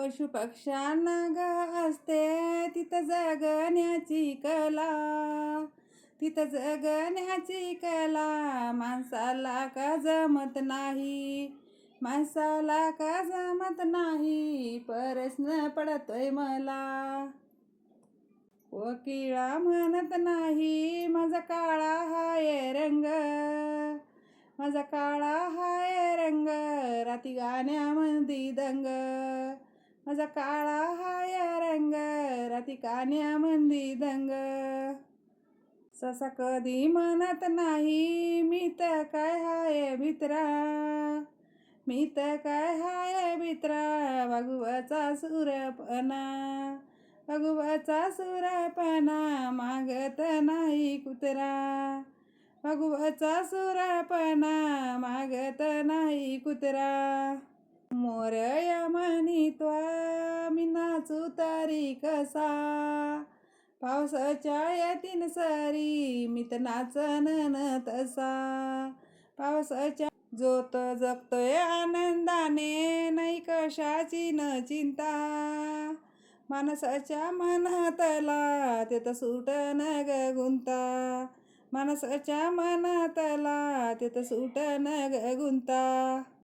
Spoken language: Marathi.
पशुपक्ष्यांना ग असते. तिथं जगण्याची कला तिथं जगण्याची कला. माणसाला का जमत नाही? माणसाला का जमत नाही? प्रश्न पडतोय मला. वकिळा म्हणत नाही माझा काळा हाय रंग माझा काळा हाय रंग राती गाण्यामध्ये दंग माझा काळा हाय रंग राती कान्या मंदी दंग. ससा कधी म्हणत नाही मी तर काय हाय भित्रा? मी तर काय हाय भित्रा? वागुवाचा सुरपणा भगवाचा सुरपणा मागत नाही कुत्रा. भगवाचा सुरपणा मागत नाही कुत्रा. मोरया म्हणित्वा नाचू तरी कसा? पावसाच्या यातीन सरी मी तर नाचन न तसा. पावसाच्या जोत जगतोय आनंदाने नाही कशाची न चिंता. माणसाच्या मनातला ते तर सुटन ग गुंता. माणसाच्या मनातला ते तर सुटन ग गुंता.